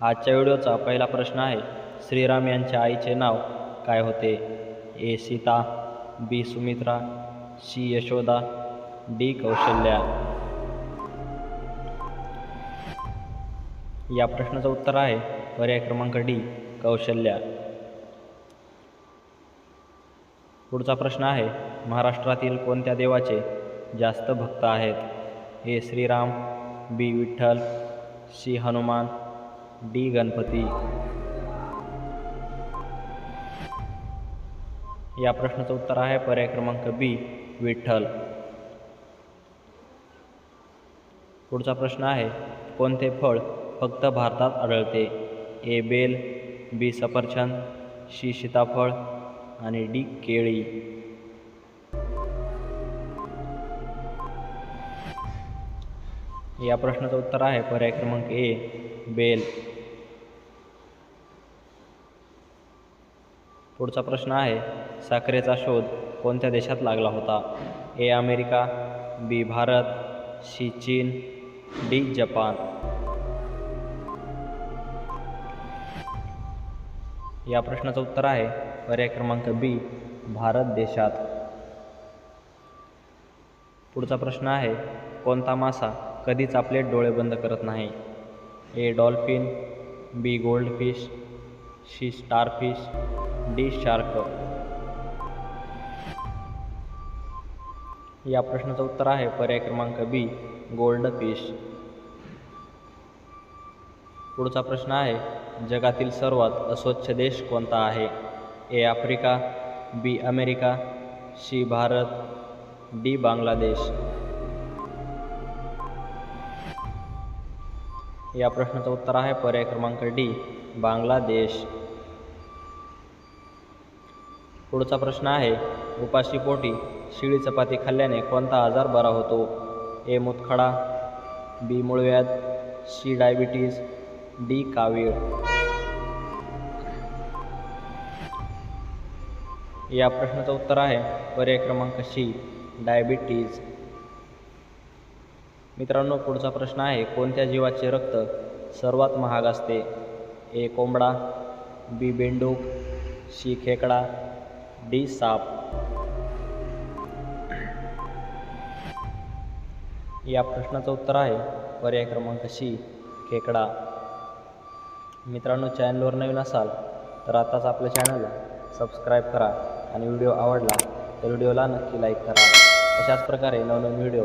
आजच्या व्हिडिओचा पहिला प्रश्न आहे श्रीराम यांच्या आईचे नाव काय होते? A. Sita B. Sumitra C. Yashoda D. Kaushalya. या प्रश्नाचं उत्तर आहे पर्याय क्रमांक डी कौशल्या. पुढचा प्रश्न आहे महाराष्ट्रातील कोणत्या देवाचे जास्त भक्त आहेत? A. Shriram B. Vitthal C. Hanuman D Ganpati. या प्रश्नाचं उत्तर आहे पर्याय क्रमांक बी विठ्ठल. पुढचा प्रश्न आहे कोणते फळ फक्त भारतात आढळते? ए बेल बी सफरचंद शी सीताफळ आणि डी केळी. या प्रश्नाचं उत्तर आहे. पर्याय क्रमांक ए बेल. पुढचा प्रश्न आहे साखरेचा शोध कोणत्या देशात लागला होता? A America B Bharat C चीन डी जपान. या प्रश्नाचं उत्तर आहे पर्याय क्रमांक बी भारत देशात. पुढचा प्रश्न आहे कोणता मासा कधीच आपले डोळे बंद करत नाही. A dolphin B goldfish C starfish D shark. या प्रश्नाचं उत्तर आहे पर्याय क्रमांक बी गोल्ड फिश पुढचा प्रश्न आहे जगातील सर्वात अस्वच्छ देश कोणता आहे? A Africa B America C Bharat D Bangladesh. या प्रश्नाचं उत्तर आहे. पर्याय क्रमांक डी बांगलादेश. पुढचा प्रश्न आहे उपाशी पोटी शिळी चपाती खाल्ल्याने कोणता आजार बरा होतो? ए मुतखडा बी मूळव्याध सी डायबिटीज डी कावीळ. या प्रश्नाचं उत्तर आहे पर्याय क्रमांक सी डायबिटीज. मित्रांनो पुढचा प्रश्न आहे कोणत्या जीवाचे रक्त सर्वात महाग असते? ए कोंबडा बी बेंडूक सी खेकडा डी साप. या प्रश्नाचं उत्तर आहे पर्याय क्रमांक सी खेकडा. मित्रांनो चॅनलवर नवीन असाल तर आताच आपल्या चॅनलला सबस्क्राईब करा आणि व्हिडिओ आवडला तर व्हिडिओला नक्की लाईक करा. अशाच प्रकारे नवनवीन व्हिडिओ